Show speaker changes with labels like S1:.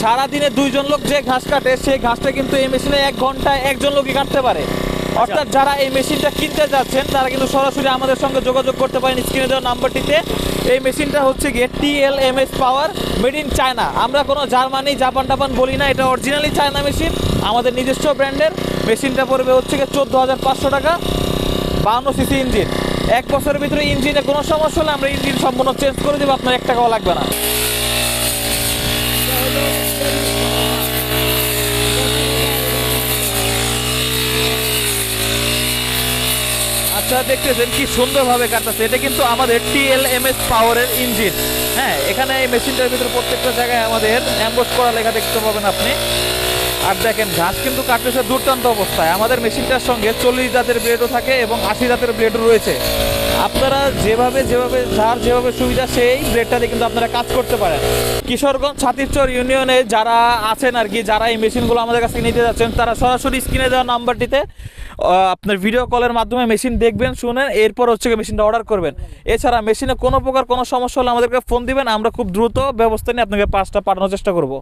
S1: সারাদিনে দুইজন লোক যে ঘাস কাটে সেই ঘাসটা কিন্তু এই মেশিনে এক ঘন্টায় একজন লোকই কাটতে পারে। অর্থাৎ যারা এই মেশিনটা কিনতে যাচ্ছেন তারা কিন্তু সরাসরি আমাদের সঙ্গে যোগাযোগ করতে পারেন স্ক্রিনে দেওয়া নাম্বারটিতে। এই মেশিনটা হচ্ছে গিয়ে TL M S power made in China. আমরা কোনো জার্মানি জাপান টাপান বলি না এটা অরিজিনালি চায়না মেশিন আমাদের নিজস্ব ব্র্যান্ডের। মেশিনটা পড়বে হচ্ছে গিয়ে চোদ্দ হাজার পাঁচশো টাকা বাউন্ন সিসি ইঞ্জিন। এক বছরের ভিতরে ইঞ্জিনে কোনো সমস্যা হলে আমরা ইঞ্জিন সম্পূর্ণ চেঞ্জ করে দেবো আপনার এক টাকাও লাগবে না। আচ্ছা দেখতেছেন কি সুন্দরভাবে কাটতেছে। এটা কিন্তু আমাদের টিএলএমএস পাওয়ারের ইঞ্জিন। হ্যাঁ এখানে এই মেশিনটার ভিতরে প্রত্যেকটা জায়গায় আমাদের অ্যাম্বোস করা লেখা দেখতে পাবেন আপনি। আর দেখেন, ঘাস কিন্তু কাটতেছে দুর্দান্ত অবস্থায়। আমাদের মেশিনটার সঙ্গে চল্লিশ জাতের ব্লেডও থাকে এবং আশি জাতের ব্লেডও রয়েছে। আপনারা যেভাবে যেভাবে যার যেভাবে সুবিধা, সেই ব্লেডটাতে কিন্তু আপনারা কাজ করতে পারেন। কিশোরগঞ্জ ছাতিরচর ইউনিয়নে যারা আছেন আর কি, যারা এই মেশিনগুলো আমাদের কাছে নিতে যাচ্ছেন, তারা সরাসরি স্ক্রিনে দেওয়া নাম্বারটিতে আপনার ভিডিও কলের মাধ্যমে মেশিন দেখবেন শুনেন এরপর হচ্ছে মেশিনটা অর্ডার করবেন। এছাড়া মেশিনে কোনো প্রকার কোনো সমস্যা হলে আমাদেরকে ফোন দিবেন, আমরা খুব দ্রুত ব্যবস্থা নিয়ে আপনাকে পাঁচটা পাঠানোর চেষ্টা করব।